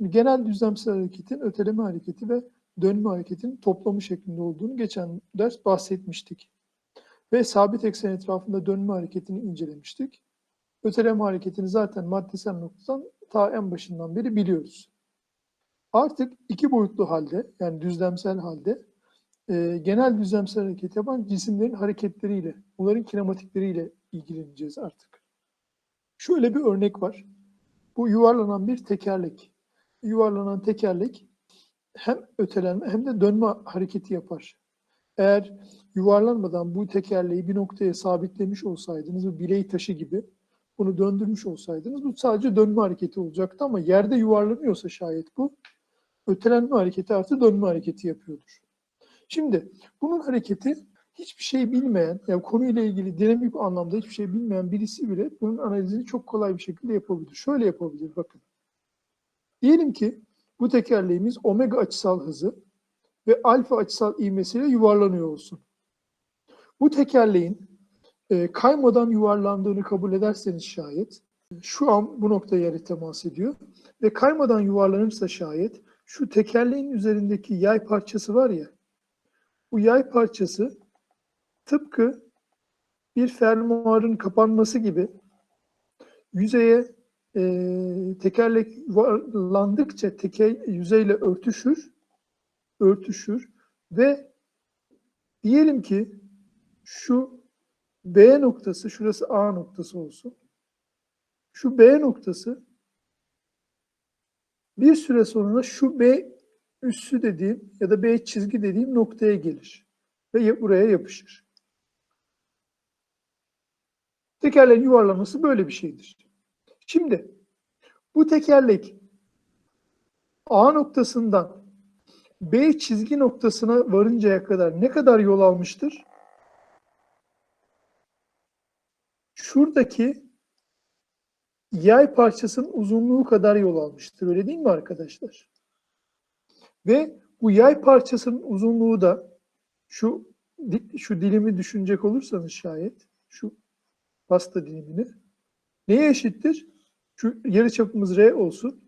Şimdi genel düzlemsel hareketin öteleme hareketi ve dönme hareketinin toplamı şeklinde olduğunu geçen ders bahsetmiştik. Ve sabit eksen etrafında dönme hareketini incelemiştik. Öteleme hareketini zaten maddesel noktadan ta en başından beri biliyoruz. Artık iki boyutlu halde yani düzlemsel halde e, genel düzlemsel hareket yapan cisimlerin hareketleriyle, bunların kinematikleriyle ilgileneceğiz artık. Şöyle bir örnek var. Bu yuvarlanan bir tekerlek. Yuvarlanan tekerlek hem ötelenme hem de dönme hareketi yapar. Eğer yuvarlanmadan bu tekerleği bir noktaya sabitlemiş olsaydınız, bu bileği taşı gibi bunu döndürmüş olsaydınız bu sadece dönme hareketi olacaktı ama yerde yuvarlanıyorsa şayet bu ötelenme hareketi artı dönme hareketi yapıyordur. Şimdi bunun hareketi hiçbir şey bilmeyen, yani konuyla ilgili dinamik anlamda hiçbir şey bilmeyen birisi bile bunun analizini çok kolay bir şekilde yapabilir. Şöyle yapabilir bakın. Diyelim ki bu tekerleğimiz omega açısal hızı ve alfa açısal ivmesiyle yuvarlanıyor olsun. Bu tekerleğin e, kaymadan yuvarlandığını kabul ederseniz şayet, şu an bu noktaya yere temas ediyor ve kaymadan yuvarlanırsa şayet, şu tekerleğin üzerindeki yay parçası var ya, bu yay parçası tıpkı bir fermuarın kapanması gibi yüzeye e, tekerlek yuvarlandıkça teker, yüzeyle örtüşür, örtüşür ve diyelim ki şu B noktası, şurası A noktası olsun. Şu B noktası bir süre sonra şu B üssü dediğim ya da B çizgi dediğim noktaya gelir ve buraya yapışır. Tekerleğin yuvarlaması böyle bir şeydir. Şimdi bu tekerlek A noktasından B çizgi noktasına varıncaya kadar ne kadar yol almıştır? Şuradaki yay parçasının uzunluğu kadar yol almıştır. Öyle değil mi arkadaşlar? Ve bu yay parçasının uzunluğu da şu şu dilimi düşünecek olursanız şayet şu pasta dilimini neye eşittir? Şu yarıçapımız R olsun.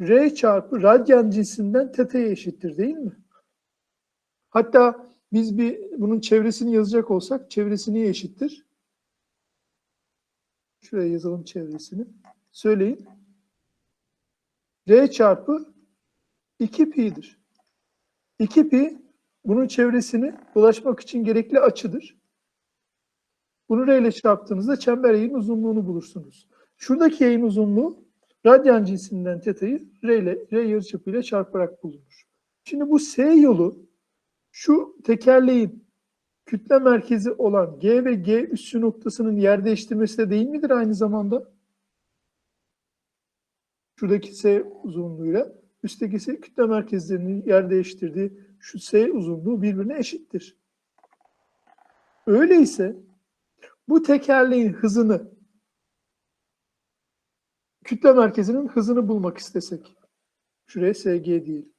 R çarpı radyan cinsinden teta'ya eşittir değil mi? Hatta biz bir bunun çevresini yazacak olsak çevresi neye eşittir? Şuraya yazalım çevresini. Söyleyin. R çarpı 2 pi'dir. 2 pi bunun çevresini dolaşmak için gerekli açıdır. Bunu R ile çarptığınızda çember yayın uzunluğunu bulursunuz. Şuradaki yayın uzunluğu radyan cinsinden teta'yı R ile R yarıçapı ile çarparak bulunur. Şimdi bu S yolu şu tekerleğin kütle merkezi olan G ve G üssü noktasının yer değiştirmesi de değil midir aynı zamanda? Şuradaki S uzunluğuyla üstteki ise kütle merkezlerinin yer değiştirdiği şu S uzunluğu birbirine eşittir. Öyleyse bu tekerleğin hızını kütle merkezinin hızını bulmak istesek şuraya SG diyelim.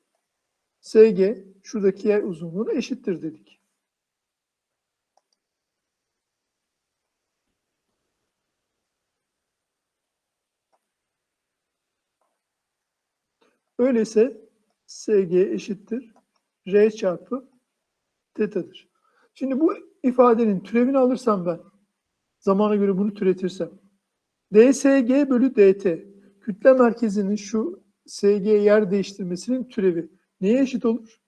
SG şuradaki yer uzunluğuna eşittir dedik. Öyleyse SG eşittir R çarpı teta'dır. Şimdi bu ifadenin türevini alırsam ben, zamana göre bunu türetirsem, DSG bölü DT, kütle merkezinin şu SG yer değiştirmesinin türevi neye eşit olur?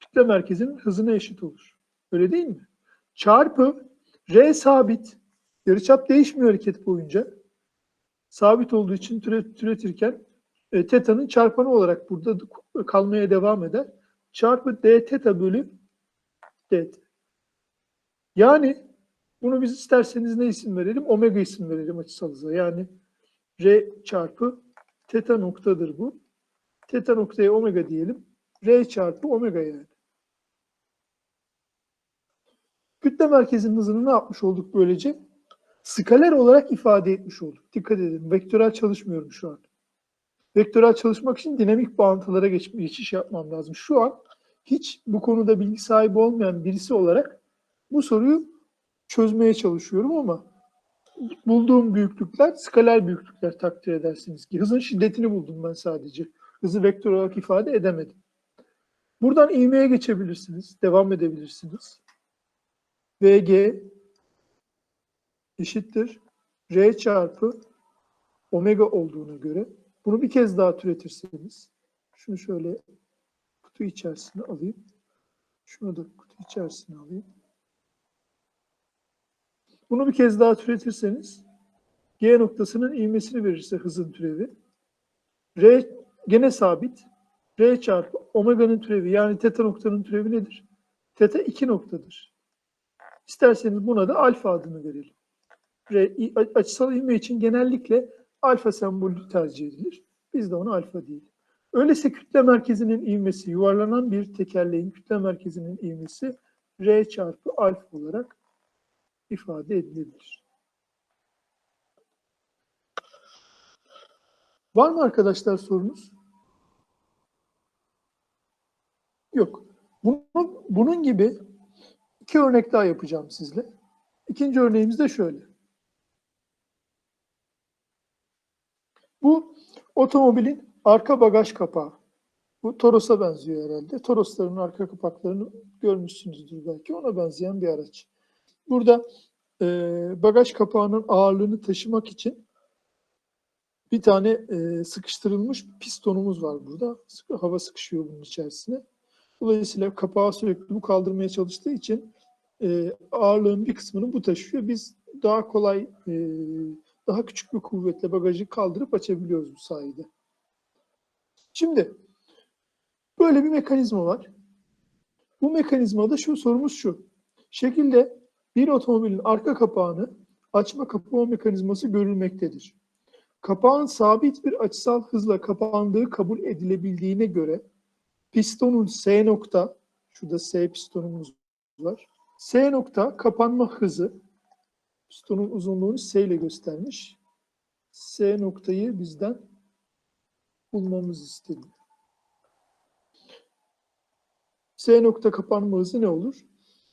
Kütle merkezinin hızına eşit olur. Öyle değil mi? Çarpı R sabit, yarıçap değişmiyor hareket boyunca. Sabit olduğu için türetirken e, teta'nın çarpanı olarak burada kalmaya devam eder. Çarpı d teta bölü dt. Yani bunu biz isterseniz ne isim verelim? Omega isim verelim açısal hıza. Yani r çarpı teta noktadır bu. Teta noktaya omega diyelim. R çarpı omega yani. Kütle merkezinin hızını ne yapmış olduk böylece? Skaler olarak ifade etmiş olduk. Dikkat edin. Vektörel çalışmıyorum şu an. Vektörel çalışmak için dinamik bağıntılara geç, geçiş yapmam lazım. Şu an hiç bu konuda bilgi sahibi olmayan birisi olarak bu soruyu çözmeye çalışıyorum ama bulduğum büyüklükler skaler büyüklükler takdir edersiniz ki. Hızın şiddetini buldum ben sadece. Hızı vektör olarak ifade edemedim. Buradan ivmeye geçebilirsiniz. Devam edebilirsiniz. VG eşittir R çarpı omega olduğuna göre bunu bir kez daha türetirseniz şunu şöyle kutu içerisine alayım. Şunu da kutu içerisine alayım. Bunu bir kez daha türetirseniz G noktasının ivmesini verirse hızın türevi. R gene sabit. R çarpı omega'nın türevi yani teta noktanın türevi nedir? Teta 2 noktadır. İsterseniz buna da alfa adını verelim. R, açısal ivme için genellikle alfa sembolü tercih edilir. Biz de ona alfa diyelim. Öyleyse kütle merkezinin ivmesi, yuvarlanan bir tekerleğin kütle merkezinin ivmesi R çarpı alfa olarak ifade edilebilir. Var mı arkadaşlar sorunuz? Yok. Bunu, bunun gibi iki örnek daha yapacağım sizle. İkinci örneğimiz de şöyle. Bu otomobilin arka bagaj kapağı. Bu Toros'a benziyor herhalde. Torosların arka kapaklarını görmüşsünüzdür belki. Ona benzeyen bir araç. Burada e, bagaj kapağının ağırlığını taşımak için bir tane e, sıkıştırılmış pistonumuz var burada. Sıkı, hava sıkışıyor bunun içerisine. Dolayısıyla kapağı sürekli bu kaldırmaya çalıştığı için e, ağırlığın bir kısmını bu taşıyor. Biz daha kolay, e, daha küçük bir kuvvetle bagajı kaldırıp açabiliyoruz bu sayede. Şimdi böyle bir mekanizma var. Bu mekanizmada şu sorumuz şu. Şekilde bir otomobilin arka kapağını açma kapama mekanizması görülmektedir. Kapağın sabit bir açısal hızla kapandığı kabul edilebildiğine göre pistonun S nokta, şurada S pistonumuz var. S nokta kapanma hızı, pistonun uzunluğunu S ile göstermiş. S noktayı bizden bulmamız isteniyor. S nokta kapanma hızı ne olur?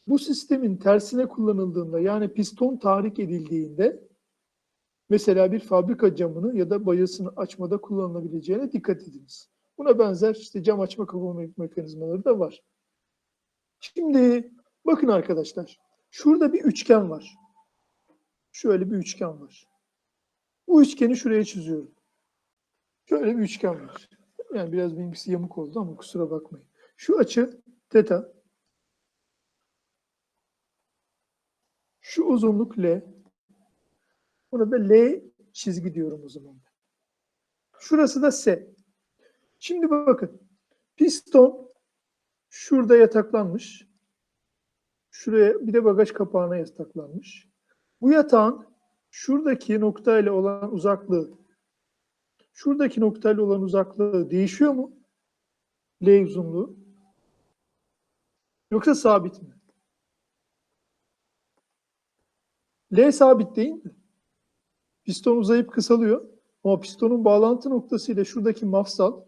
Bu sistemin tersine kullanıldığında yani piston tahrik edildiğinde mesela bir fabrika camını ya da bayasını açmada kullanılabileceğine dikkat ediniz. Buna benzer işte cam açma kapama mekanizmaları da var. Şimdi bakın arkadaşlar. Şurada bir üçgen var. Şöyle bir üçgen var. Bu üçgeni şuraya çiziyorum. Şöyle bir üçgen var. Yani biraz benimkisi yamuk oldu ama kusura bakmayın. Şu açı teta. Şu uzunluk L. Buna da L çizgi diyorum o zaman. Şurası da S. Şimdi bakın. Piston şurada yataklanmış. Şuraya bir de bagaj kapağına yataklanmış. Bu yatağın şuradaki noktayla olan uzaklığı şuradaki noktayla olan uzaklığı değişiyor mu? L uzunluğu. Yoksa sabit mi? L sabit değil mi? Piston uzayıp kısalıyor. Ama pistonun bağlantı noktası ile şuradaki mafsal,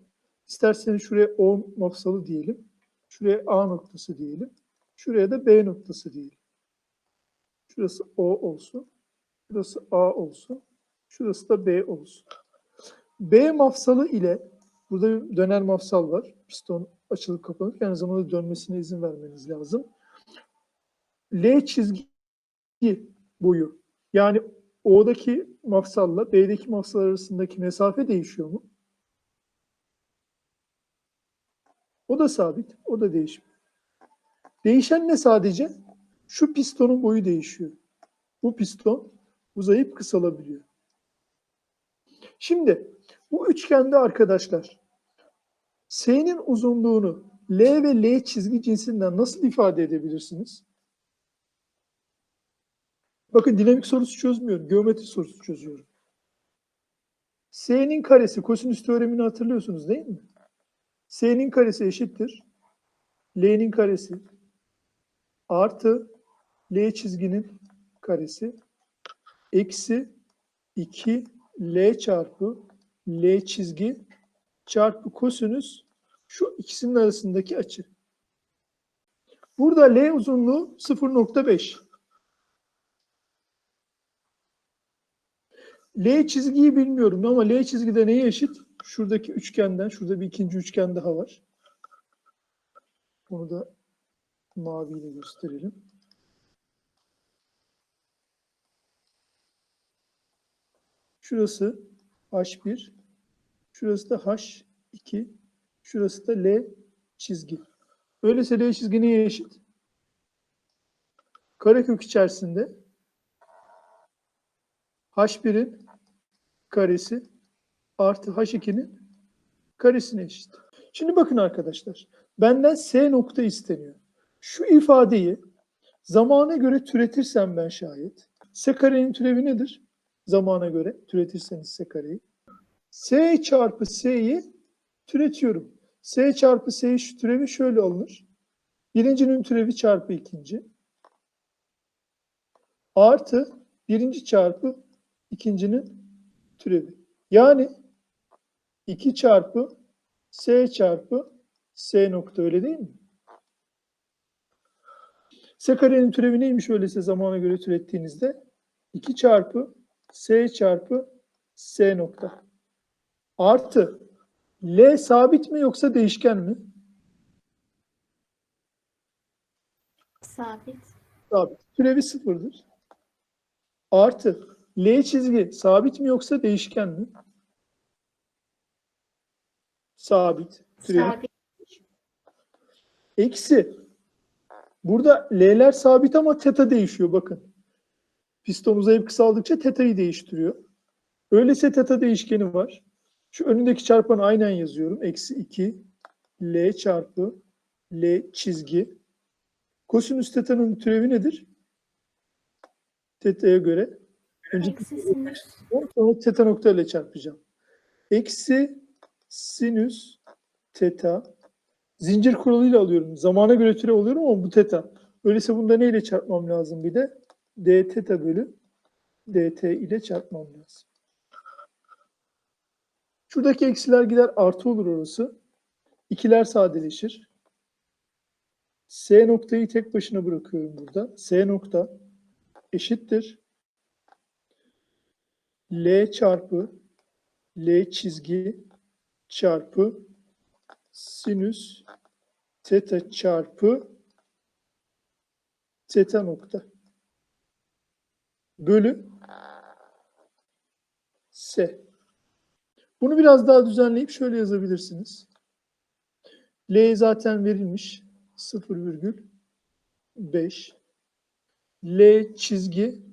isterseniz şuraya O mafsalı diyelim. Şuraya A noktası diyelim. Şuraya da B noktası diyelim. Şurası O olsun. Şurası A olsun. Şurası da B olsun. B mafsalı ile burada bir döner mafsal var. Piston açılıp kapanıp aynı zamanda dönmesine izin vermeniz lazım. L çizgi boyu yani O'daki mafsalla B'deki mafsal arasındaki mesafe değişiyor mu? O da sabit. O da değişmiyor. Değişen ne sadece? Şu pistonun boyu değişiyor. Bu piston uzayıp kısalabiliyor. Şimdi bu üçgende arkadaşlar S'nin uzunluğunu L ve L çizgi cinsinden nasıl ifade edebilirsiniz? Bakın dinamik sorusu çözmüyorum. Geometri sorusu çözüyorum. S'nin karesi kosinüs teoremini hatırlıyorsunuz değil mi? S'nin karesi eşittir. L'nin karesi artı L çizginin karesi eksi 2 L çarpı L çizgi çarpı kosinüs şu ikisinin arasındaki açı. Burada L uzunluğu 0.5. L çizgiyi bilmiyorum ama L çizgide neye eşit? Şuradaki üçgenden, şurada bir ikinci üçgen daha var. Onu da maviyle gösterelim. Şurası H1, şurası da H2, şurası da L çizgi. Öyleyse L çizgi neye eşit? Karekök içerisinde H1'in karesi artı H2'nin karesine eşit. Şimdi bakın arkadaşlar. Benden S nokta isteniyor. Şu ifadeyi zamana göre türetirsem ben şayet. S karenin türevi nedir? Zamana göre türetirseniz S kareyi. S çarpı S'yi türetiyorum. S çarpı S şu türevi şöyle alınır. Birincinin türevi çarpı ikinci. Artı birinci çarpı ikincinin türevi. Yani 2 çarpı S çarpı S nokta öyle değil mi? S karenin türevi neymiş öyleyse zamana göre türettiğinizde? 2 çarpı S çarpı S nokta. Artı L sabit mi yoksa değişken mi? Sabit. Sabit. Türevi sıfırdır. Artı L çizgi sabit mi yoksa değişken mi? Sabit. Türevi Sabit. Eksi. Burada L'ler sabit ama teta değişiyor bakın. Piston uzayıp kısaldıkça teta'yı değiştiriyor. Öyleyse teta değişkeni var. Şu önündeki çarpanı aynen yazıyorum. Eksi 2 L çarpı L çizgi. Kosinüs teta'nın türevi nedir? Teta'ya göre. Önce sonra teta nokta ile çarpacağım. Eksi sinüs teta zincir kuralıyla alıyorum. Zamana göre türev alıyorum ama bu teta. Öyleyse bunda neyle çarpmam lazım bir de? d teta bölü dt ile çarpmam lazım. Şuradaki eksiler gider artı olur orası. İkiler sadeleşir. S noktayı tek başına bırakıyorum burada. S nokta eşittir. L çarpı L çizgi çarpı sinüs teta çarpı teta nokta bölü S. Bunu biraz daha düzenleyip şöyle yazabilirsiniz. L zaten verilmiş. 0,5 L çizgi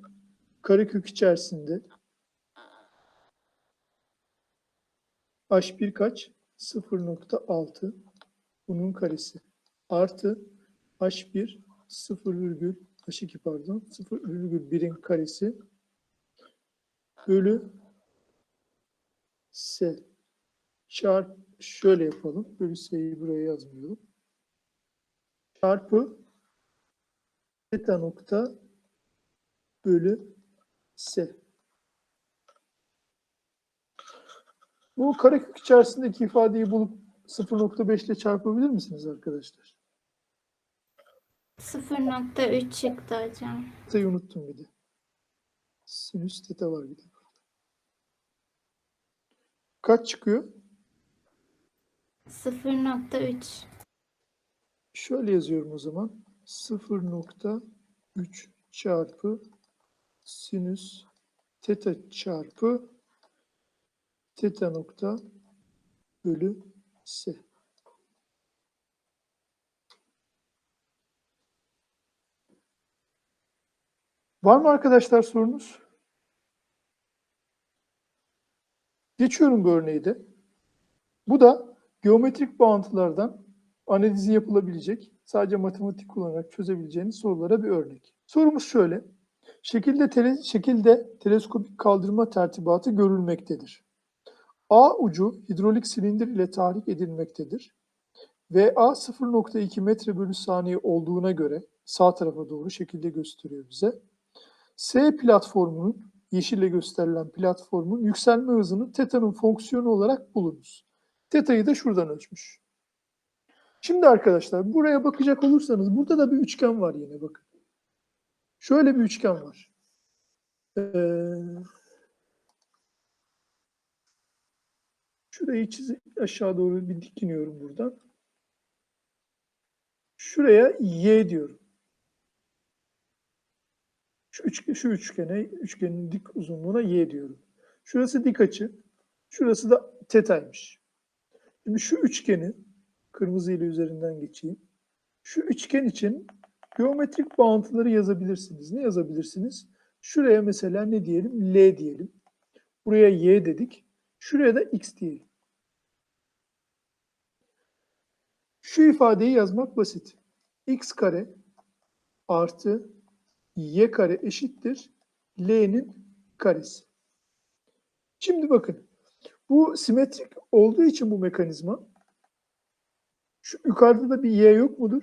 karekök içerisinde H1 kaç? 0.6 bunun karesi artı H1 0, H2 pardon 0,1'in karesi bölü S çarp şöyle yapalım. Bölü S'yi buraya yazmayalım. Çarpı theta nokta bölü S. Bu karekök içerisindeki ifadeyi bulup 0.5 ile çarpabilir misiniz arkadaşlar? 0.3 çıktı hocam. Teta'yı unuttum bir de. Sinüs teta var bir de. Kaç çıkıyor? 0.3. Şöyle yazıyorum o zaman. 0.3 çarpı sinüs teta çarpı teta nokta bölü s. Var mı arkadaşlar sorunuz? Geçiyorum bu örneği de. Bu da geometrik bağıntılardan analizi yapılabilecek, sadece matematik kullanarak çözebileceğiniz sorulara bir örnek. Sorumuz şöyle. Şekilde, tele, şekilde teleskopik kaldırma tertibatı görülmektedir. A ucu hidrolik silindir ile tahrik edilmektedir. VA 0.2 metre bölü saniye olduğuna göre sağ tarafa doğru şekilde gösteriyor bize. S platformunun, yeşille gösterilen platformun yükselme hızını teta'nın fonksiyonu olarak bulunuz. Teta'yı da şuradan ölçmüş. Şimdi arkadaşlar buraya bakacak olursanız burada da bir üçgen var yine bakın. Şöyle bir üçgen var. Ee, Şurayı çiz aşağı doğru bir dik iniyorum buradan. Şuraya y diyorum. Şu, üç, şu üçgene, üçgenin dik uzunluğuna y diyorum. Şurası dik açı. Şurası da tetaymış. Şimdi şu üçgeni kırmızı ile üzerinden geçeyim. Şu üçgen için geometrik bağıntıları yazabilirsiniz. Ne yazabilirsiniz? Şuraya mesela ne diyelim? L diyelim. Buraya y dedik. Şuraya da x diyelim. Şu ifadeyi yazmak basit. x kare artı y kare eşittir l'nin karesi. Şimdi bakın. Bu simetrik olduğu için bu mekanizma şu yukarıda da bir y yok mudur?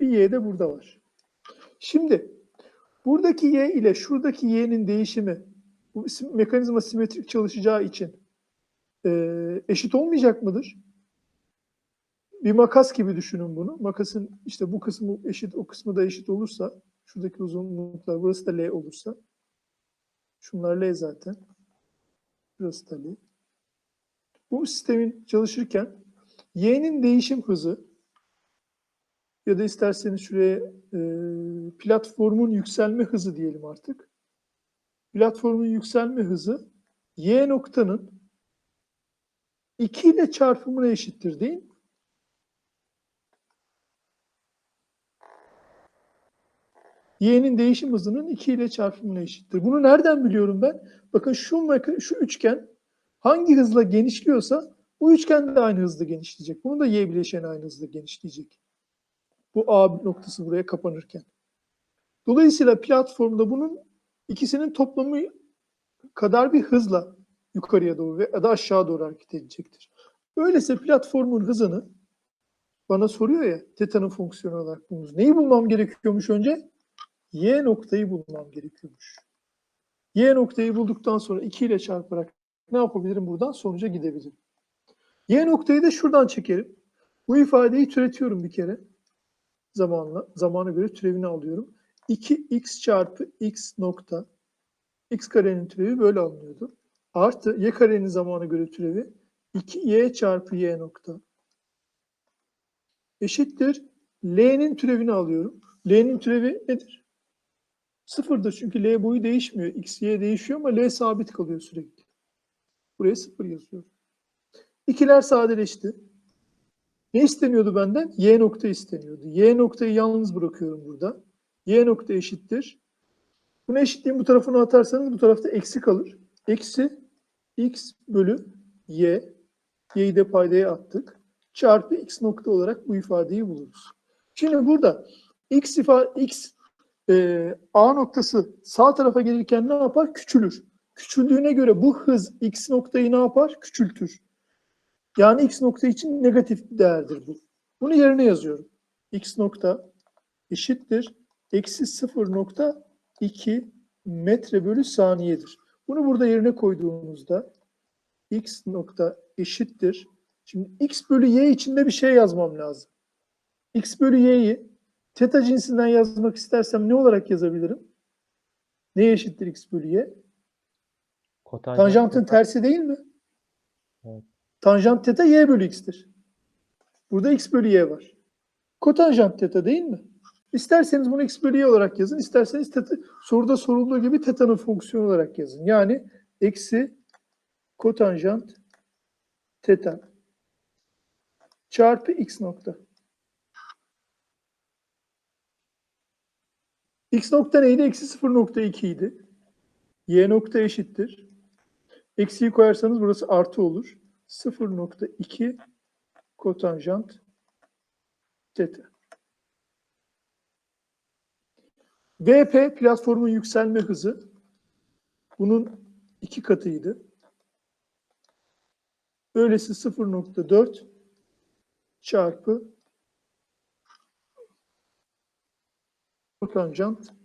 Bir y de burada var. Şimdi buradaki y ile şuradaki y'nin değişimi bu mekanizma simetrik çalışacağı için eee, eşit olmayacak mıdır? Bir makas gibi düşünün bunu. Makasın işte bu kısmı eşit, o kısmı da eşit olursa, şuradaki uzunluklar, burası da L olursa, şunlar L zaten, burası da L. Bu sistemin çalışırken y'nin değişim hızı ya da isterseniz şuraya e, platformun yükselme hızı diyelim artık. Platformun yükselme hızı y noktanın 2 ile çarpımına eşittir değil mi? y'nin değişim hızının 2 ile çarpımına eşittir. Bunu nereden biliyorum ben? Bakın şu şu üçgen hangi hızla genişliyorsa bu üçgen de aynı hızla genişleyecek. Bunu da y bileşeni aynı hızla genişleyecek. Bu A noktası buraya kapanırken. Dolayısıyla platformda bunun ikisinin toplamı kadar bir hızla yukarıya doğru ve da aşağı doğru hareket edecektir. Öyleyse platformun hızını bana soruyor ya teta'nın fonksiyonu olarak bulunuz. Neyi bulmam gerekiyormuş önce? Y noktayı bulmam gerekiyormuş. Y noktayı bulduktan sonra 2 ile çarparak ne yapabilirim buradan? Sonuca gidebilirim. Y noktayı da şuradan çekerim. Bu ifadeyi türetiyorum bir kere. Zamanla, zamana göre türevini alıyorum. 2x çarpı x nokta x karenin türevi böyle alınıyordu. Artı y karenin zamana göre türevi 2y çarpı y nokta eşittir. L'nin türevini alıyorum. L'nin türevi nedir? Sıfırdır çünkü L boyu değişmiyor. X, Y değişiyor ama L sabit kalıyor sürekli. Buraya sıfır yazıyorum. İkiler sadeleşti. Ne isteniyordu benden? Y nokta isteniyordu. Y noktayı yalnız bırakıyorum burada. Y nokta eşittir. Bunu eşitliğin bu tarafına atarsanız bu tarafta eksi kalır. Eksi x bölü y. Y'yi de paydaya attık. Çarpı x nokta olarak bu ifadeyi buluruz. Şimdi burada x, ifa, x e, A noktası sağ tarafa gelirken ne yapar? Küçülür. Küçüldüğüne göre bu hız x noktayı ne yapar? Küçültür. Yani x nokta için negatif değerdir bu. Bunu yerine yazıyorum. x nokta eşittir. Eksi 0.2 metre bölü saniyedir. Bunu burada yerine koyduğumuzda x nokta eşittir. Şimdi x bölü y içinde bir şey yazmam lazım. x bölü y'yi teta cinsinden yazmak istersem ne olarak yazabilirim? Neye eşittir x bölü y? Kotanjant Tanjantın teta- tersi değil mi? Evet. Tanjant teta y bölü x'tir. Burada x bölü y var. Kotanjant teta değil mi? İsterseniz bunu x bölü olarak yazın. isterseniz teta, soruda sorulduğu gibi teta'nın fonksiyonu olarak yazın. Yani eksi kotanjant teta çarpı x nokta. x nokta neydi? Eksi 0.2 idi. y nokta eşittir. Eksiyi koyarsanız burası artı olur. 0.2 kotanjant teta. VP platformun yükselme hızı. Bunun iki katıydı. Öylesi 0.4 çarpı kotanjant